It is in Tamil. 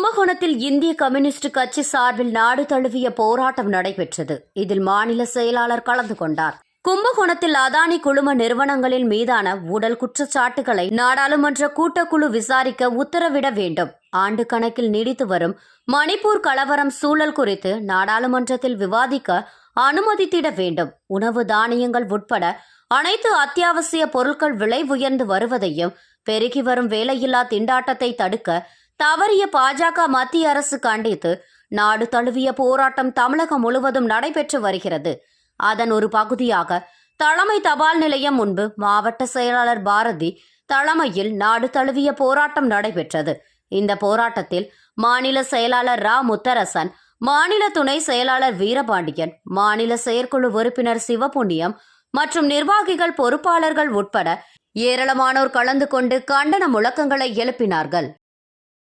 கும்பகோணத்தில் இந்திய கம்யூனிஸ்ட் கட்சி சார்பில் நாடு தழுவிய போராட்டம் நடைபெற்றது. இதில் மாநில செயலாளர் கலந்து கொண்டார். கும்பகோணத்தில் அதானி குழும நிறுவனங்களின் மீதான ஊழல் குற்றச்சாட்டுகளை நாடாளுமன்ற கூட்டக்குழு விசாரிக்க உத்தரவிட வேண்டும். ஆண்டு கணக்கில் நீடித்து வரும் மணிப்பூர் கலவரம் சூழல் குறித்து நாடாளுமன்றத்தில் விவாதிக்க அனுமதித்திட வேண்டும். உணவு தானியங்கள் உட்பட அனைத்து அத்தியாவசிய பொருட்கள் விலை உயர்ந்து வருவதையும் பெருகி வரும் வேலையில்லா திண்டாட்டத்தை தடுக்க தவறிய பாஜக மத்திய அரசு கண்டித்து நாடு தழுவிய போராட்டம் தமிழகம் முழுவதும் நடைபெற்று வருகிறது. அதன் ஒரு பகுதியாக தலைமை தபால் நிலையம் முன்பு மாவட்ட செயலாளர் பாரதி தலைமையில் நாடு தழுவிய போராட்டம் நடைபெற்றது. இந்த போராட்டத்தில் மாநில செயலாளர் ரா. முத்தரசன் மாநில துணை செயலாளர் வீரபாண்டியன் மாநில செயற்குழு உறுப்பினர் சிவபுண்ணியம் மற்றும் நிர்வாகிகள் பொறுப்பாளர்கள் உட்பட ஏராளமானோர் கலந்து கொண்டு கண்டன முழக்கங்களை எழுப்பினார்கள்.